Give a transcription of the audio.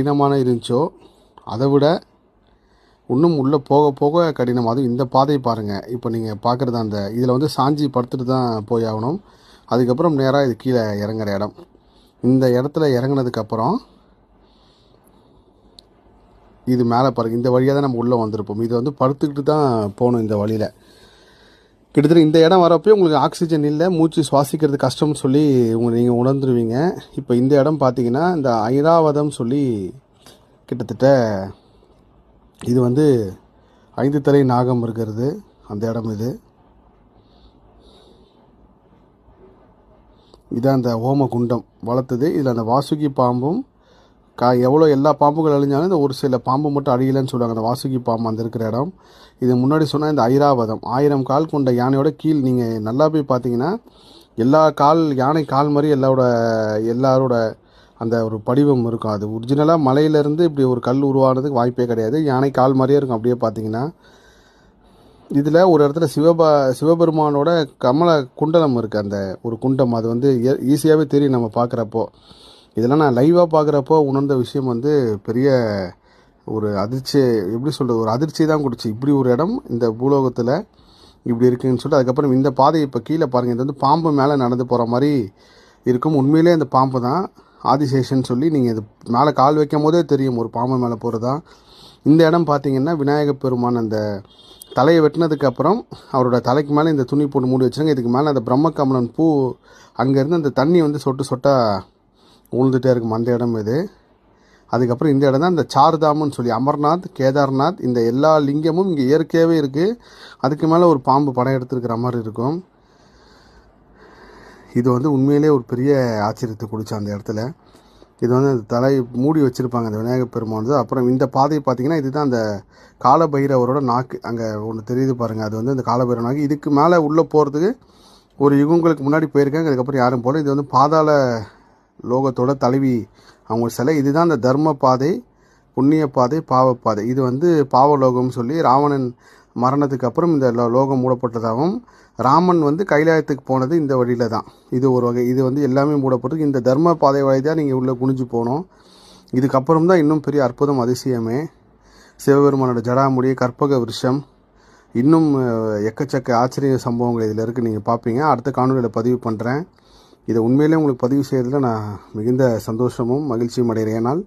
கடினமான இருந்துச்சோ அதை விட இன்னும் உள்ளே போக போக கடினம். அதுவும் இந்த பாதையை பாருங்கள் இப்போ நீங்கள் பார்க்குறது அந்த இதில் வந்து சாஞ்சி படுத்துட்டு தான் போய் ஆகணும். அதுக்கப்புறம் நேராக இது கீழே இறங்குற இடம். இந்த இடத்துல இறங்குனதுக்கப்புறம் இது மேலே பாருங்கள் இந்த வழியாக தான் நம்ம உள்ளே வந்திருப்போம். இது வந்து படுத்துக்கிட்டு தான் போகணும் இந்த வழியில். கிட்டத்தட்ட இந்த இடம் வரப்போ உங்களுக்கு ஆக்சிஜன் இல்லை மூச்சு சுவாசிக்கிறது கஷ்டம்னு சொல்லி உங்களை நீங்கள் உணர்ந்துருவீங்க. இப்போ இந்த இடம் பார்த்தீங்கன்னா இந்த ஐராவதம் சொல்லி கிட்டத்தட்ட இது வந்து ஐந்து தலை நாகம் இருக்கிறது. அந்த இடம் இது. இதான் அந்த ஓம குண்டம் வளர்த்தது. இதில் அந்த வாசுகி பாம்பும் கா எவ்வளோ எல்லா பாம்புகள் அழிஞ்சாலும் இந்த ஒரு சில பாம்பு மட்டும் அழியலைன்னு சொல்லுவாங்க அந்த வாசுகி பாம்பு அந்த இருக்கிற இடம். இது முன்னாடி சொன்னால் இந்த ஐராவதம். ஆயிரம் கால் கொண்ட யானையோட கீழ் நீங்கள் நல்லா போய் பார்த்தீங்கன்னா எல்லா கால் யானை கால் மாதிரி எல்லாரோட எல்லாரோட அந்த ஒரு படிவம் இருக்கும். அது ஒரிஜினலாக மலையிலேருந்து இப்படி ஒரு கல் உருவானதுக்கு வாய்ப்பே கிடையாது. யானை கால் மாதிரியே இருக்கும். அப்படியே பார்த்தீங்கன்னா இதில் ஒரு இடத்துல சிவபா சிவபெருமானோட கமல குண்டலம் இருக்குது அந்த ஒரு குண்டம். அது வந்து ஈஸியாகவே தெரியும் நம்ம பார்க்குறப்போ. இதெல்லாம் நான் லைவாக பார்க்குறப்போ உணர்ந்த விஷயம் வந்து பெரிய ஒரு அதிர்ச்சி எப்படி சொல்கிறது ஒரு அதிர்ச்சி தான் கொடுச்சு இப்படி ஒரு இடம் இந்த பூலோகத்தில் இப்படி இருக்குன்னு சொல்லிட்டு அதுக்கப்புறம் இந்த பாதை இப்போ கீழே பாருங்கள் இது வந்து பாம்பு மேலே நடந்து போகிற மாதிரி இருக்கும். உண்மையிலே இந்த பாம்பு தான் ஆதிசேஷன் சொல்லி நீங்கள் இது மேலே கால் வைக்கும் போதே தெரியும் ஒரு பாம்பு மேலே போகிறதா இந்த இடம் பார்த்தீங்கன்னா விநாயகப் பெருமான் அந்த தலையை வெட்டினதுக்கு அப்புறம் அவரோட தலைக்கு மேலே இந்த துணி போட்டு மூடி வச்சுருங்க இதுக்கு மேலே அந்த பிரம்மகமலன் பூ அங்கேருந்து அந்த தண்ணி வந்து சொட்டு சொட்டாக உழுந்துகிட்டே இருக்கும் அந்த இடம் இது. அதுக்கப்புறம் இந்த இடம் தான் இந்த சார்தாம்னு சொல்லி அமர்நாத் கேதார்நாத் இந்த எல்லா லிங்கமும் இங்கே இயற்கையாகவே இருக்குது அதுக்கு மேலே ஒரு பாம்பு படம் எடுத்துருக்கிற மாதிரி இருக்கும். இது வந்து உண்மையிலே ஒரு பெரிய ஆச்சரியத்தை கொடுச்சு அந்த இடத்துல. இது வந்து அந்த தலை மூடி வச்சுருப்பாங்க அந்த விநாயகர் பெருமான் வந்து அப்புறம் இந்த பாதையை பார்த்தீங்கன்னா இதுதான் அந்த காலபைரவரோட நாக்கு. அங்கே ஒன்று தெரியுது பாருங்கள் அது வந்து அந்த காலபைரவ நாக்கு. இதுக்கு மேலே உள்ளே போகிறதுக்கு ஒரு யுகங்களுக்கு முன்னாடி போயிருக்காங்க அதுக்கப்புறம் யாரும் போகல இது வந்து பாதாள லோகத்தோட தலைவி அவங்க சிலை இதுதான் அந்த தர்ம பாதை புண்ணிய பாதை பாவப்பாதை இது வந்து பாவலோகம்னு சொல்லி ராவணன் மரணத்துக்கு அப்புறம் இந்த லோகம் மூடப்பட்டதாகவும் ராமன் வந்து கைலாயத்துக்கு போனது இந்த வழியில் தான் இது ஒரு வகை இது வந்து எல்லாமே மூடப்பட்டு இந்த தர்ம பாதை வழி தான் நீங்கள் உள்ளே குனிஞ்சு போகணும் இதுக்கப்புறம் தான் இன்னும் பெரிய அற்புதம் அதிசயமே. சிவபெருமானோட ஜடாமுடி கற்பக விருஷம். இன்னும் எக்கச்சக்க ஆச்சரிய சம்பவங்கள் இதில் இருக்குது நீங்கள் பார்ப்பீங்க அடுத்த காணொலியில் பதிவு பண்ணுறேன் இதை உண்மையிலே உங்களுக்கு பதிவு செய்கிறதுல நான் மிகுந்த சந்தோஷமும் மகிழ்ச்சியும் அடைகிறேன். ஏனால்